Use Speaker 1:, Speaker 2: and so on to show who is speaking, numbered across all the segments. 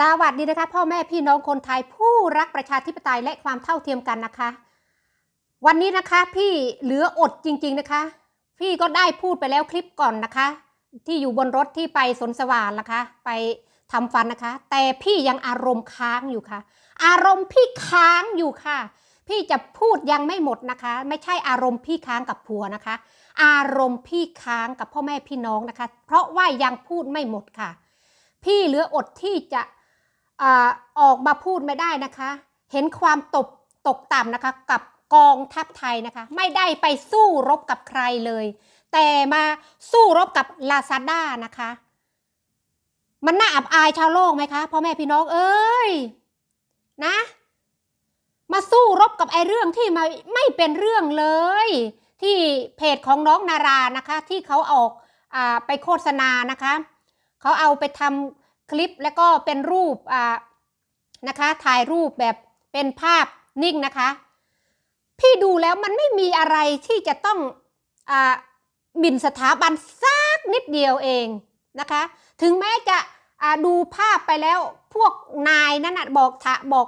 Speaker 1: สวัสดีนะคะพ่อแม่พี่น้องคนไทยผู้รักประชาธิปไตยและความเท่าเทียมกันนะคะ วันนี้นะคะพี่เหลืออดจริงๆนะคะ พี่ก็ได้พูดไปแล้วคลิปก่อนนะคะ ที่อยู่บนรถที่ไปสนสว่านนะคะ ไปทำฟันนะคะ แต่พี่ยังอารมณ์ค้างอยู่ค่ะ อารมณ์พี่ค้างอยู่ค่ะ พี่จะพูดยังไม่หมดนะคะ ไม่ใช่อารมณ์พี่ค้างกับผัวนะคะ อารมณ์พี่ค้างกับพ่อแม่พี่น้องนะคะ เพราะว่ายังพูดไม่หมดค่ะ พี่เหลืออดที่จะ ออกมาพูดไม่ได้นะคะ เห็นความตกตกต่ำนะคะกับกองทัพไทยนะคะ ไม่ได้ไปสู้รบกับใครเลย แต่มาสู้รบกับลาซาด้านะคะ มันน่าอับอายชาวโลกไหมคะพ่อแม่พี่น้องเอ้ยนะ มาสู้รบกับไอ้เรื่องที่มาไม่เป็นเรื่องเลย ที่เพจของน้องนารานะคะ ที่เขาออกอไปโฆษณานะคะเขาเอาไปทำ คลิปแล้วก็เป็นรูปอ่านะคะ ถ่ายรูปแบบเป็นภาพนิ่งนะคะ พี่ดูแล้วมันไม่มีอะไรที่จะต้องอาหมิ่นสถาบันสักนิดเดียวเองนะคะ ถึงแม้จะดูภาพไปแล้วพวกนายนั่นนะบอกถะบอก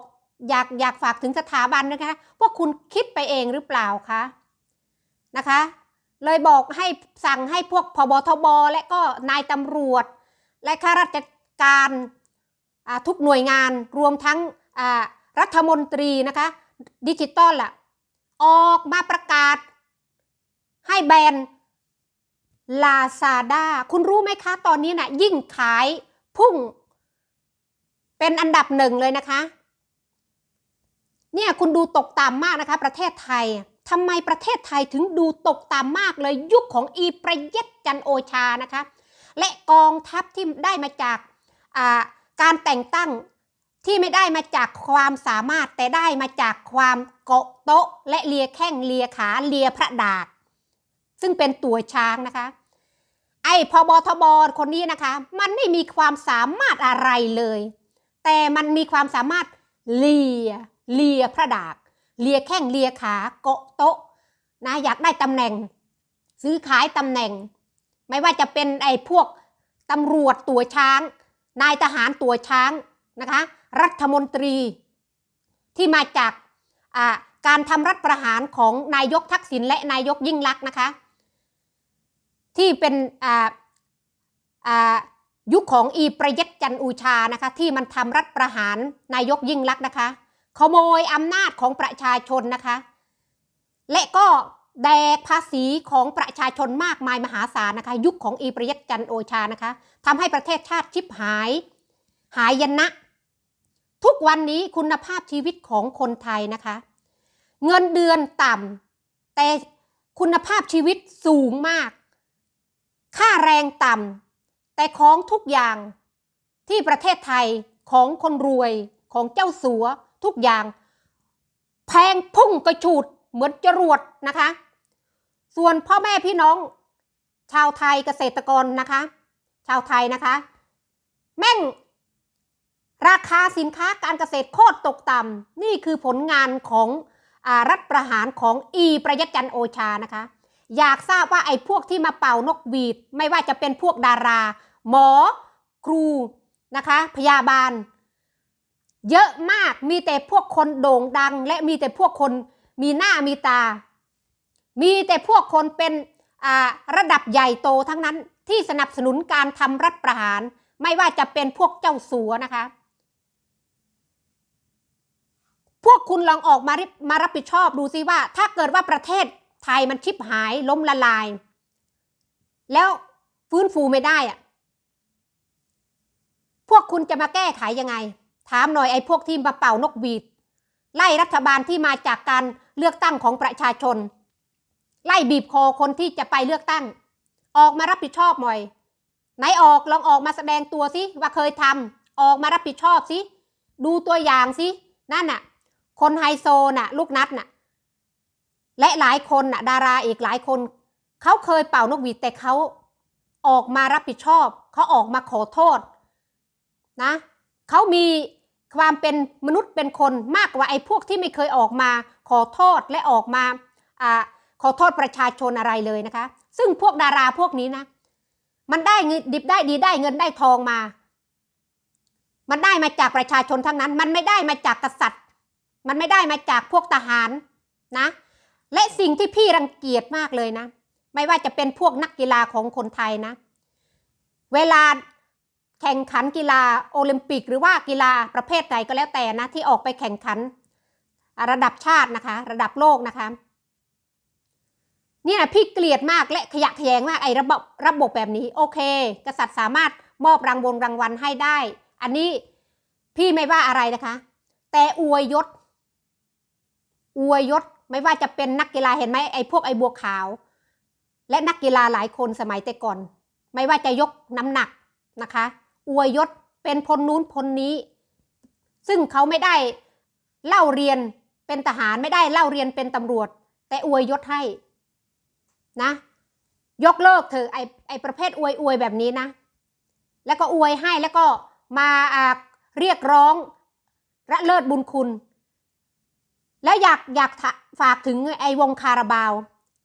Speaker 1: อยากอยากฝากถึงสถาบันนะคะ พวกคุณคิดไปเองหรือเปล่าคะนะคะ เลยบอกให้สั่งให้พวกพบทบและก็นายตำรวจ และข้าราช การทุกหน่วยงานรวมทั้งรัฐมนตรีนะคะดิจิตอลอะออกมาประกาศ ให้แบนลาซาด้าคุณรู้ไหมคะ ตอนนี้นะ่ะยิ่งขายพุ่ง เป็นอันดับหนึ่งเลยนะคะ เนี่ยคุณดูตกต่ำมากนะคะ ประเทศไทยทำไมประเทศไทยถึงดูตกต่ำมากเลยยุคของอีประยุทธ์จันโอชานะคะ และกองทัพที่ได้มาจาก การแต่งตั้งที่ไม่ได้มาจากความสามารถแต่ได้มาจากความเกาะโต๊ะ และเลียแข้งเลียขาเลียพระดาษซึ่งเป็นตัวช้างนะคะ ไอ้พบทบคนนี้นะคะ มันไม่มีความสามารถอะไรเลย แต่มันมีความสามารถเลียเลียพระดาษเลียแข้งเลียขาเกาะโต๊ะนะอยากได้ตำแหน่ง ซื้อขายตำแหน่ง ไม่ว่าจะเป็นไอ้พวกตำรวจตัวช้าง นายทหารตัวช้างนะคะ รัฐมนตรีที่มาจากการทำรัฐประหารของนายกทักษิณและนายกยิ่งลักษณ์นะคะ ที่เป็นยุคของอีประยุทธ์จันอูชานะคะ ที่มันทำรัฐประหารนายกยิ่งลักษณ์นะคะ ขโมยอำนาจของประชาชนนะคะ และก็ แดกภาษีของประชาชนมากมายมหาศาลนะคะ ยุคของอีประยุทธ์จันโอชานะคะทำให้ประเทศชาติชิบหาย หายยนะ ทุกวันนี้คุณภาพชีวิตของคนไทยนะคะ เงินเดือนต่ำแต่คุณภาพชีวิตสูงมาก ค่าแรงต่ำแต่ของทุกอย่างที่ประเทศไทยของคนรวยของเจ้าสัวทุกอย่าง แพงพุ่งกระฉูด เหมือนจรวดนะคะ ส่วนพ่อแม่พี่น้อง ชาวไทยเกษตรกรนะคะ ชาวไทยนะคะ แม่ง ราคาสินค้าการเกษตรโคตรตกต่ำนี่คือผลงานของอรัฐประหารของอีประยัจันโอชานะคะ อยากทราบว่าไอ้พวกที่มาเป่านกหวีด ไม่ว่าจะเป็นพวกดารา หมอ ครูนะคะพยาบาล เยอะมากมีแต่พวกคนโด่งดัง และมีแต่พวกคน มีหน้ามีตา มีแต่พวกคนเป็นระดับใหญ่โตทั้งนั้นที่สนับสนุนการทำรัฐประหาร ไม่ว่าจะเป็นพวกเจ้าสัวนะคะ พวกคุณลองออกมาริมารับผิดชอบดูซิว่า ถ้าเกิดว่าประเทศไทยมันชิบหายล้มละลาย แล้วฟื้นฟูไม่ได้อะพวกคุณจะมาแก้ไขยังไง ถามหน่อยไอ้พวกที่มาเป่านกหวีด ไล่รัฐบาลที่มาจากการ เลือกตั้งของประชาชน ไล่บีบคอคนที่จะไปเลือกตั้ง ออกมารับผิดชอบหน่อย ไหนออกลองออกมาแสดงตัวสิว่าเคยทำออกมารับผิดชอบสิดูตัวอย่างสินั่นน่ะ คนไฮโซน่ะ ลูกนัดน่ะ และหลายคนน่ะ ดาราอีกหลายคนเขาเคยเป่านกหวีดแต่เขาออกมารับผิดชอบเขาออกมาขอโทษ นะเขามีความเป็นมนุษย์เป็นคนมากกว่าไอ้พวกที่ไม่เคยออกมา ขอโทษและออกมาอขอโทษประชาชนอะไรเลยนะคะ ซึ่งพวกดาราพวกนี้นะ มันได้เงินดิบได้ดีได้เงินได้ทองมา มันได้มาจากประชาชนทั้งนั้น มันไม่ได้มาจากกษัตริย์ มันไม่ได้มาจากพวกทหารนะ และสิ่งที่พี่รังเกียจมากเลยนะ ไม่ว่าจะเป็นพวกนักกีฬาของคนไทยนะ เวลาแข่งขันกีฬาโอลิมปิก หรือว่ากีฬาประเภทใดก็แล้วแต่นะที่ออกไปแข่งขัน ระดับชาตินะคะ ระดับโลกนะคะเนี่ยพี่เกลียดมากและขยะแขยงมากไอ้ระบบระบบแบบนี้ โอเค กษัตริย์สามารถมอบรางวงรางวัลให้ได้ อันนี้พี่ไม่ว่าอะไรนะคะ แต่อวยยศ อวยยศไม่ว่าจะเป็นนักกีฬาเห็นไหมไอ้พวกไอ้บัวขาว และนักกีฬาหลายคนสมัยแต่ก่อน ไม่ว่าจะยกน้ำหนักนะคะ อวยยศเป็นพลนู้นพลนี้ ซึ่งเขาไม่ได้เล่าเรียน เป็นทหารไม่ได้เล่าเรียนเป็นตำรวจ แต่อวยยศให้นะ ยกเลิกเถอไอไอประเภทอวยอวยแบบนี้นะ แล้วก็อวยให้แล้วก็มาเรียกร้องระเลิศบุญคุณ และอยากอยากฝากถึงไอวงคาราบาว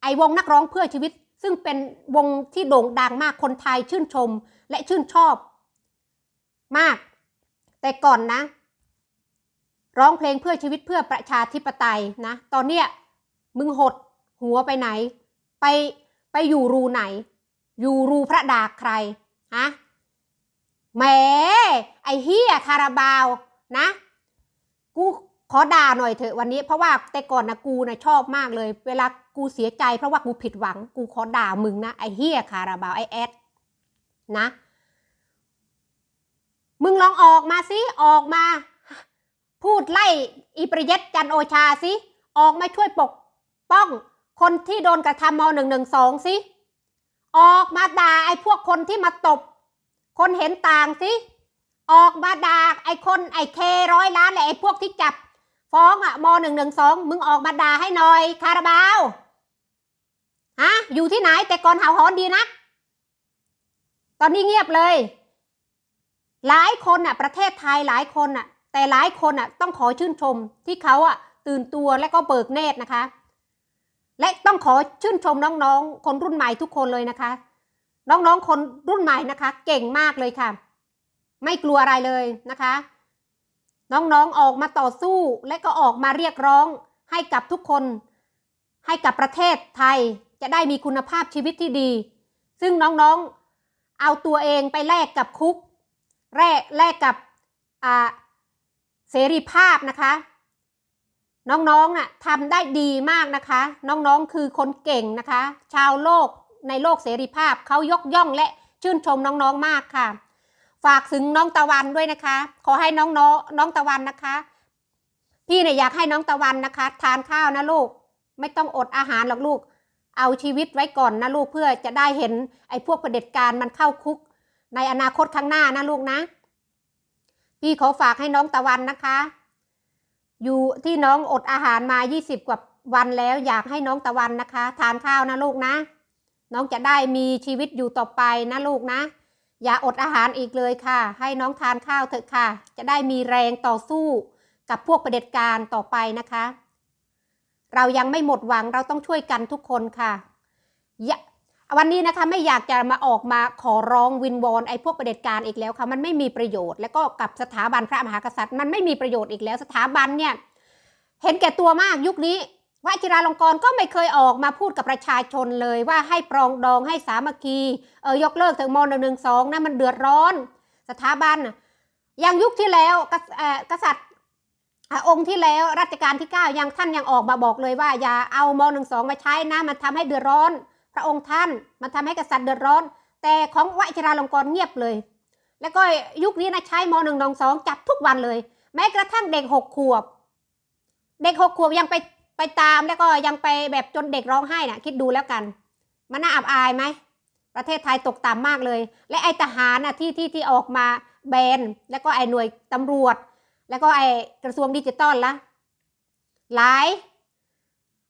Speaker 1: ไอวงนักร้องเพื่อชีวิต ซึ่งเป็นวงที่โด่งดังมากคนไทยชื่นชมและชื่นชอบ มาก แต่ก่อนนะ ร้องเพลงเพื่อชีวิตเพื่อประชาธิปไตยนะ ตอนเนี้ยมึงหดหัวไปไหน ไปไปอยู่รูไหน อยู่รูพระดาใครฮะแหมไอเฮียคาราบาวนะ กูขอด่าหน่อยเถอะวันนี้เพราะว่าแต่ก่อนนะกูนะชอบมากเลย เวลากูเสียใจเพราะว่ากูผิดหวัง กูขอด่ามึงนะไอเฮียคาราบาวไอแอดนะ มึงลองออกมาสิออกมา พูดไล่อีประเยศจันโอชาสิออกมาช่วยปกป้องคนที่โดนกระทำมหนึ่งหนึ่งสองสิออกมาด่าไอ้พวกคนที่มาตบ คนเห็นต่างสิออกมาด่าไอ้คนไอ้เคร้อยล้านและไอ้พวกที่จับ ฟ้องอะมหนึ่งหนึ่งสองมึงออกมาด่าให้หน่อยคาราบาวฮะอยู่ที่ไหนแต่ก่อนเห่าหอนดีนะ ตอนนี้เงียบเลย หลายคนอะประเทศไทยหลายคนอะ แต่หลายคนอะต้องขอชื่นชมที่เขาอะตื่นตัวและก็เบิกเนตรนะคะ และต้องขอชื่นชมน้องๆ คนรุ่นใหม่ทุกคนเลยนะคะ น้องๆคนรุ่นใหม่นะคะ เก่งมากเลยค่ะ ไม่กลัวอะไรเลยนะคะ น้องๆออกมาต่อสู้และก็ออกมาเรียกร้องให้กับทุกคน ให้กับประเทศไทยจะได้มีคุณภาพชีวิตที่ดี ซึ่งน้องๆเอาตัวเองไปแลกกับคุกแลกแลกกับอ่า เสรีภาพนะคะ น้องๆน่ะทำได้ดีมากนะคะ น้องๆคือคนเก่งนะคะ ชาวโลกในโลกเสรีภาพเขายกย่องและชื่นชมน้องๆมากค่ะ ฝากถึงน้องตะวันด้วยนะคะ ขอให้น้องน้องน้องตะวันนะคะ พี่เนี่ยอยากให้น้องตะวันนะคะ ทานข้าวนะลูก ไม่ต้องอดอาหารหรอกลูก เอาชีวิตไว้ก่อนนะลูกเพื่อจะได้เห็นไอ้พวกเผด็จการมันเข้าคุก ในอนาคตข้างหน้านะลูกนะ พี่ขอฝากให้น้องตะวันนะคะ อยู่ที่น้องอดอาหารมา 20 กว่าวันแล้วอยากให้น้องตะวันนะคะ ทานข้าวนะลูกนะ น้องจะได้มีชีวิตอยู่ต่อไปนะลูกนะ อย่าอดอาหารอีกเลยค่ะ ให้น้องทานข้าวเถอะค่ะ จะได้มีแรงต่อสู้กับพวกประเด็จการต่อไปนะคะ เรายังไม่หมดหวังเราต้องช่วยกันทุกคนค่ะ วันนี้นะคะไม่อยากจะมาออกมาขอร้องวินวอนไอ้พวกประเด็จการอีกแล้วค่ะมันไม่มีประโยชน์ แล้วก็กับสถาบันพระมหากษัตริย์ มันไม่มีประโยชน์อีกแล้วสถาบันเนี่ยเห็นแก่ตัวมากยุคนี้วชิราลงกรณ์ก็ไม่เคยออกมาพูดกับประชาชนเลยว่าให้ปรองดองให้สามัคคีเออยกเลิกถึงมหนึ่งหนึ่งสองนะมันเดือดร้อน สถาบันน่ะอย่างยุคที่แล้วกษัตริย์อองค์ที่แล้วรัชกาลที่เก้ายังท่านยังออกมาบอกเลยว่าอย่าเอามหนึ่งสองมาใช้นะมันทำให้เดือดร้อน ระองค์ท่านมันทำให้กษัตริย์เดือดร้อน แต่ของวชิราลงกรณ์เงียบเลย แล้วก็ยุคนี้นะใช้มหนึ่งนองสองจับทุกวันเลย แม้กระทั่งเด็กหกขวบ เด็กหกขวบยังไปไปตามแล้วก็ยังไปแบบจนเด็กร้องไห้น่ะ คิดดูแล้วกัน มันน่าอับอายไหมประเทศไทยตกต่ำมากเลย และไอทหารน่ะที่ที่ที่ออกมาแบนแล้วก็ไอหน่วยตำรวจ แล้วก็ไอกระทรวงดิจิตอลละหลาย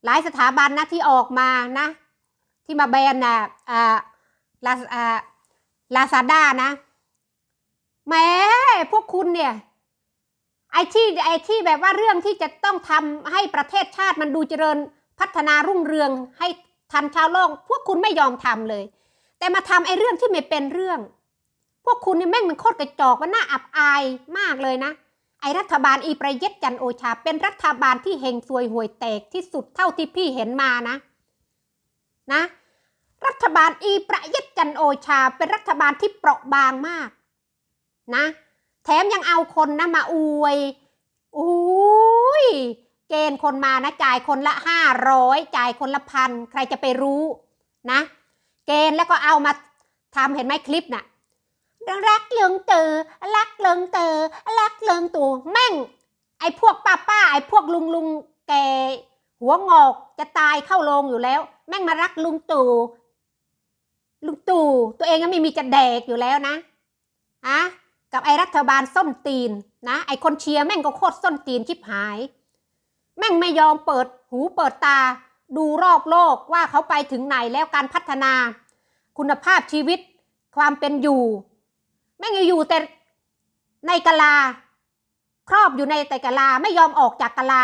Speaker 1: หลายสถาบันนะที่ออกมานะ ที่มาแบนน่ะอ่าลาอ่าลาซาด้านะแหม้พวกคุณเนี่ยไอ้ที่ไอ้ที่แบบว่าเรื่องที่จะต้องทำให้ประเทศชาติมันดูเจริญพัฒนารุ่งเรืองให้ทันชาวโลก พวกคุณไม่ยอมทำเลย แต่มาทำไอ้เรื่องที่ไม่เป็นเรื่อง พวกคุณนี่แม่งมันโคตรกระจอกมันน่าอับอายมากเลยนะ ไอรัฐบาลอีประยุทธ์จันโอชา เป็นรัฐบาลที่เฮงซวยห่วยแตกที่สุดเท่าที่พี่เห็นมานะ นะ รัฐบาลอีประยุทธ์จันโอชา เป็นรัฐบาลที่เปราะบางมาก นะ แถมยังเอาคนนะมาอวยอุ้ยเกณฑ์คนมานะจ่ายคนละห้าร้อยจ่ายคนละพันใครจะไปรู้นะ เกณฑ์แล้วก็เอามาทำเห็นไหมคลิปน่ะรักเลิงเตอรักเลิงเตอรักเลิงตู่แม่ง ไอ้พวกป้าป้าไอ้พวกลุงลุงแกหัวงอกจะตายเข้าโรงอยู่แล้ว แม่งมารักลุงตู่ลุงตู่ตัวเองก็ไม่มีจะแดกอยู่แล้วนะอะกับไอ้รัฐบาลส้นตีนนะ ไอ้คนเชียร์แม่งก็โคตรส้นตีนชิบหาย แม่งไม่ยอมเปิดหูเปิดตา ดูรอบโลกว่าเขาไปถึงไหนแล้วการพัฒนา คุณภาพชีวิต ความเป็นอยู่ แม่งอยู่แต่ในกะลา ครอบอยู่ในแต่กะลาไม่ยอมออกจากกะลา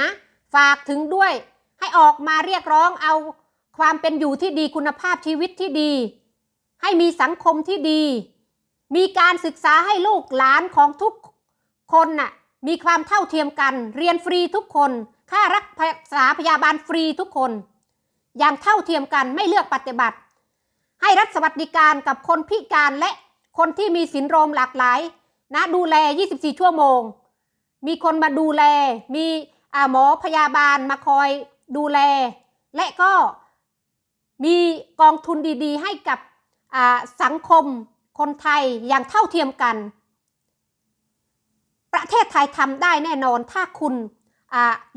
Speaker 1: นะ ฝากถึงด้วย ให้ออกมาเรียกร้องเอาความเป็นอยู่ที่ดีคุณภาพชีวิตที่ดี ให้มีสังคมที่ดี มีการศึกษาให้ลูกหลานของทุกคนน่ะมีความเท่าเทียมกัน เรียนฟรีทุกคน ค่ารักษาพยาบาลฟรีทุกคน อย่างเท่าเทียมกันไม่เลือกปฏิบัติ ให้รัฐสวัสดิการกับคนพิการและคนที่มีสินโรมหลากหลาย นะดูแล 24 ชั่วโมง มีคนมาดูแล มีหมอพยาบาลมาคอย ดูแล และก็มีกองทุนดีๆ ให้กับสังคมคนไทยอย่างเท่าเทียมกัน ประเทศไทยทำได้แน่นอนถ้าคุณ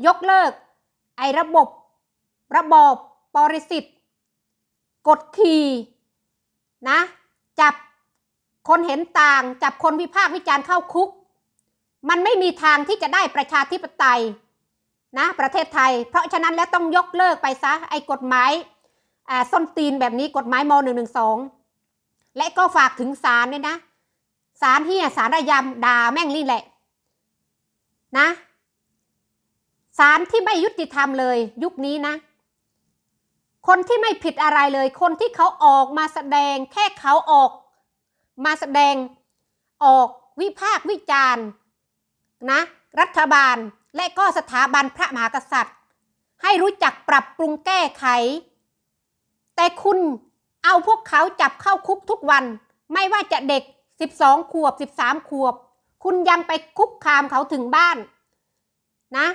Speaker 1: ยกเลิก ไอ้ระบบ ระบอบปริสิทธิ์กดขี่นะจับคนเห็นต่าง จับคนวิพากษ์วิจารณ์เข้าคุก มันไม่มีทางที่จะได้ประชาธิปไตย นะประเทศไทย เพราะฉะนั้นแล้วต้องยกเลิกไปซะไอ้กฎหมายอ่าส้นตีนแบบนี้กฎหมายม .112 และก็ฝากถึงศาลด้วยนะศาลเฮียศาลระยำด่าแม่งนี่แหละนะศาลที่ไม่ยุติธรรมเลย ยุคนี้นะ คนที่ไม่ผิดอะไรเลย คนที่เขาออกมาแสดงแค่เขาออก มาแสดงออกวิพากษ์วิจารณ์นะ รัฐบาล และก็สถาบันพระมหากษัตริย์ ให้รู้จักปรับปรุงแก้ไข แต่คุณเอาพวกเขาจับเข้าคุกทุกวัน ไม่ว่าจะเด็ก 12 ขวบ 13 ขวบ คุณยังไปคุกคามเขาถึงบ้านนะ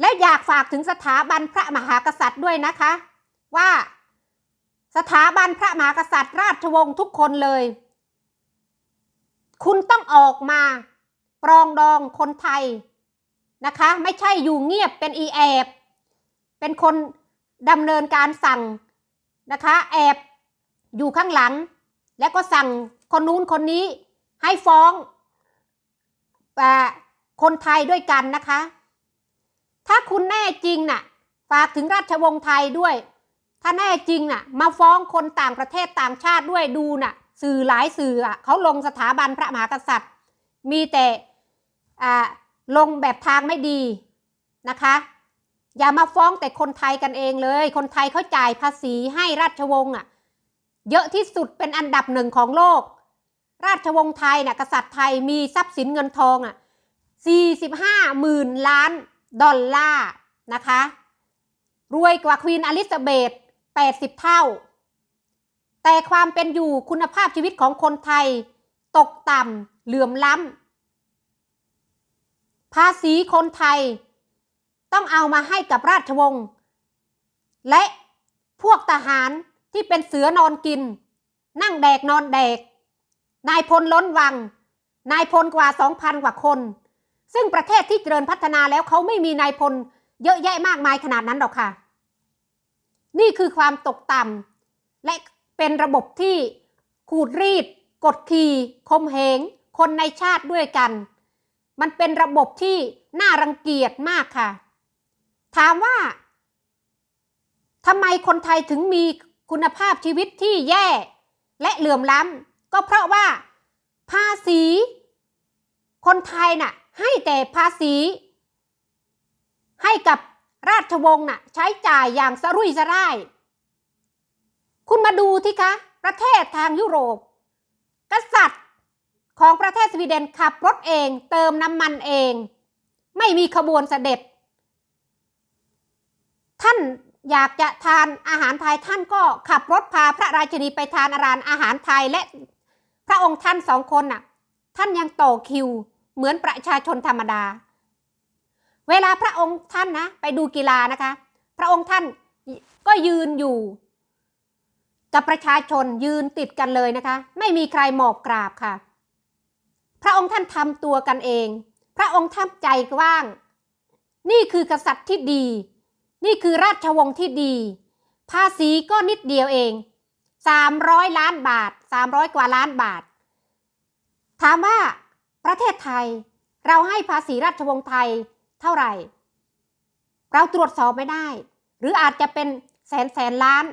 Speaker 1: และอยากฝากถึงสถาบันพระมหากษัตริย์ด้วยนะคะ ว่าสถาบันพระมหากษัตริย์ ราชวงศ์ทุกคนเลย คุณต้องออกมา ปรองดองคนไทย นะคะ ไม่ใช่อยู่เงียบเป็นอีแอบ เป็นคนดำเนินการสั่งนะคะ แอบอยู่ข้างหลัง แล้วก็สั่งคนนู้นคนนี้ให้ฟ้องอาคนไทยด้วยกันนะคะ ถ้าคุณแน่จริงน่ะฝากถึงราชวงศ์ไทยด้วย ถ้าแน่จริงน่ะ มาฟ้องคนต่างประเทศต่างชาติด้วยดูน่ะ สื่อหลายสื่ออะเขาลงสถาบันพระมหากษัตริย์ มีแต่อ่า ลงแบบทางไม่ดีนะคะ อย่ามาฟ้องแต่คนไทยกันเองเลย คนไทยเขาจ่ายภาษีให้ราชวงศ์อะ เยอะที่สุดเป็นอันดับหนึ่งของโลก ราชวงศ์ไทยน่ะกษัตริย์ไทยมีทรัพย์สินเงินทองอะ45หมื่นล้านดอลลาร์นะคะ รวยกว่าควีนอลิซาเบธ80 เท่า แต่ความเป็นอยู่คุณภาพชีวิตของคนไทย ตกต่ำเหลื่อมล้ำ ภาษีคนไทย ต้องเอามาให้กับราชวงศ์และพวกทหารที่เป็นเสือนอนกิน นั่งแดกนอนแดก นายพลล้นวัง นายพลกว่า2,000กว่าคน ซึ่งประเทศที่เจริญพัฒนาแล้วเขาไม่มีนายพลเยอะแยะมากมายขนาดนั้นหรอกค่ะ นี่คือความตกต่ำและเป็นระบบที่ขูดรีด กดขี่คมเหง คนในชาติด้วยกัน มันเป็นระบบที่น่ารังเกียจมากค่ะ ถามว่าทำไมคนไทยถึงมีคุณภาพชีวิตที่แย่และเหลื่อมล้ำก็เพราะว่าภาษี คนไทยน่ะให้แต่ภาษี ให้กับราชวงศ์น่ะใช้จ่ายอย่างสรุ่ยสร่าย คุณมาดูที่คะ ประเทศทางยุโรป กษัตริย์ ของประเทศสวีเดนขับรถเองเติมน้ำมันเอง ไม่มีขบวนเสด็จ ท่านอยากจะทานอาหารไทยท่านก็ขับรถพาพระราชินีไปทานอาหารอาหารไทยและพระองค์ท่านสองคนน่ะ ท่านยังต่อคิวเหมือนประชาชนธรรมดา เวลาพระองค์ท่านนะ ไปดูกีฬานะคะ พระองค์ท่านก็ยืนอยู่ กับประชาชนยืนติดกันเลยนะคะ ไม่มีใครหมอบกราบค่ะ ระองค์ท่านทำตัวกันเอง พระองค์ท่านใจกว้าง นี่คือกษัตริย์ที่ดี นี่คือราชวงศ์ที่ดี ภาษีก็นิดเดียวเอง 300 ล้านบาท 300 กว่าล้านบาท ถามว่าประเทศไทยเราให้ภาษีราชวงศ์ไทยเท่าไหร่ เราตรวจสอบไม่ได้ หรืออาจจะเป็นแสนแสนล้าน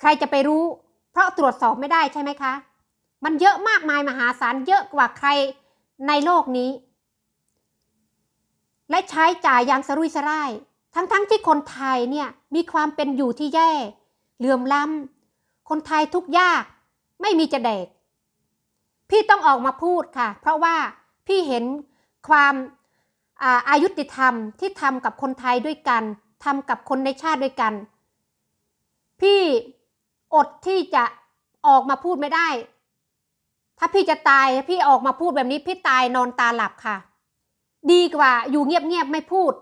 Speaker 1: ใครจะไปรู้ เพราะตรวจสอบไม่ได้ใช่ไหมคะ มันเยอะมากมายมหาศาลเยอะกว่าใครในโลกนี้ และใช้จ่ายอย่างสรุยสร่าย ทั้งๆทที่คนไทยเนี่ยมีความเป็นอยู่ที่แย่ เหลื่อมล้ำคนไทยทุกยาก ไม่มีจะแดก พี่ต้องออกมาพูดค่ะ เพราะว่าพี่เห็นความอาอายุติธรรมที่ทำกับคนไทยด้วยกันทำกับคนในชาติด้วยกัน พี่อดที่จะออกมาพูดไม่ได้ ถ้าพี่จะตายพี่ออกมาพูดแบบนี้พี่ตายนอนตาหลับค่ะ ดีกว่าอยู่เงียบๆไม่พูด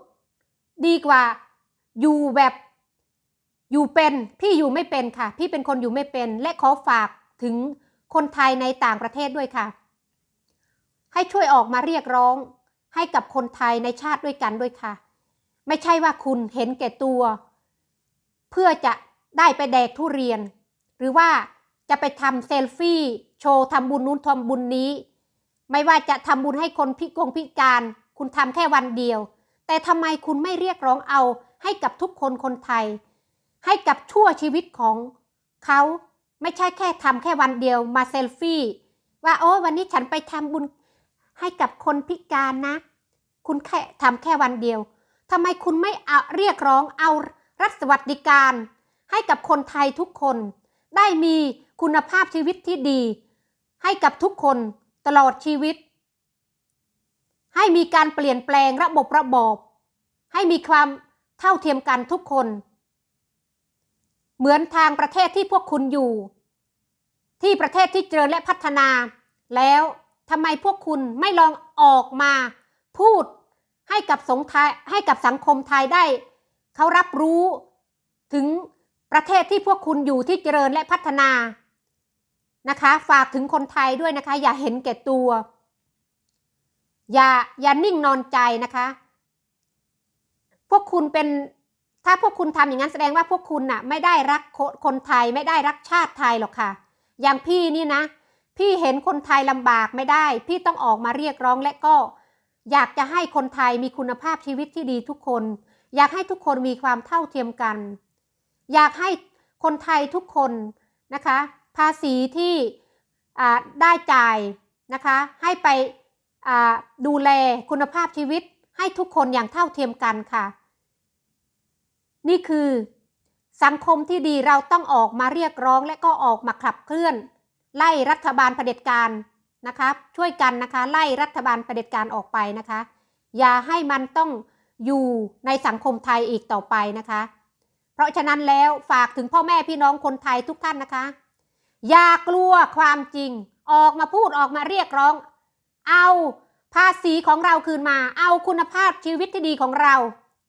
Speaker 1: ดีกว่า อยู่แบบอยู่เป็นพี่อยู่ไม่เป็นค่ะ พี่เป็นคนอยู่ไม่เป็น และขอฝากถึงคนไทยในต่างประเทศด้วยค่ะ ให้ช่วยออกมาเรียกร้อง ให้กับคนไทยในชาติด้วยกันด้วยค่ะ ไม่ใช่ว่าคุณเห็นแก่ตัว เพื่อจะได้ไปแดกทุเรียน หรือว่า จะไปทำเซลฟี่โชว์ทำบุญนู้นทำบุญนี้ ไม่ว่าจะทำบุญให้คนพิกงพิการ คุณทำแค่วันเดียว แต่ทำไมคุณไม่เรียกร้องเอาให้กับทุกคนคนไทย ให้กับชั่วชีวิตของเขาไม่ใช่แค่ทำแค่วันเดียวมาเซลฟี่ ว่าโอ้วันนี้ฉันไปทำบุญให้กับคนพิการนะ คุณแค่ทำแค่วันเดียวทำไมคุณไม่เอาเรียกร้องเอารัฐสวัสดิการ ให้กับคนไทยทุกคน ได้มี คุณภาพชีวิตที่ดี ให้กับทุกคนตลอดชีวิต ให้มีการเปลี่ยนแปลงระบบระบอบ ให้มีความเท่าเทียมกันทุกคน เหมือนทางประเทศที่พวกคุณอยู่ ที่ประเทศที่เจริญและพัฒนา แล้วทำไมพวกคุณไม่ลองออกมาพูดให้กับสงไทยให้กับสังคมไทยได้เขารับรู้ถึงประเทศที่พวกคุณอยู่ที่เจริญและพัฒนา นะคะ ฝากถึงคนไทยด้วยนะคะ อย่าเห็นแก่ตัว อย่าอย่านิ่งนอนใจนะคะ พวกคุณเป็นถ้าพวกคุณทำอย่างนั้นแสดงว่าพวกคุณน่ะ ไม่ได้รักคนไทยไม่ได้รักชาติไทยหรอกค่ะ อย่างพี่นี่นะ พี่เห็นคนไทยลำบากไม่ได้ พี่ต้องออกมาเรียกร้องและก็ อยากจะให้คนไทยมีคุณภาพชีวิตที่ดีทุกคน อยากให้ทุกคนมีความเท่าเทียมกัน อยากให้คนไทยทุกคนนะคะ ภาษีที่ได้จ่ายนะคะให้ไปดูแลคุณภาพชีวิตให้ทุกคนอย่างเท่าเทียมกันค่ะ นี่คือสังคมที่ดีเราต้องออกมาเรียกร้องและก็ออกมาขับเคลื่อน ไล่รัฐบาลเผด็จการนะคะช่วยกันนะคะไล่รัฐบาลเผด็จการออกไปนะคะ อย่าให้มันต้องอยู่ในสังคมไทยอีกต่อไปนะคะ เพราะฉะนั้นแล้วฝากถึงพ่อแม่พี่น้องคนไทยทุกท่านนะคะ อย่ากลัวความจริง ออกมาพูดออกมาเรียกร้อง เอาภาษีของเราคืนมา เอาคุณภาพชีวิตที่ดีของเรา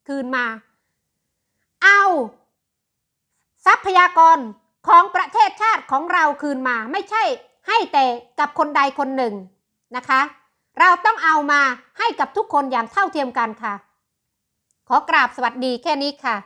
Speaker 1: คืนมา เอา ทรัพยากรของประเทศชาติของเราคืนมา ไม่ใช่ให้แต่กับคนใดคนหนึ่งนะคะ เราต้องเอามาให้กับทุกคนอย่างเท่าเทียมกันค่ะ ขอกราบสวัสดีแค่นี้ค่ะ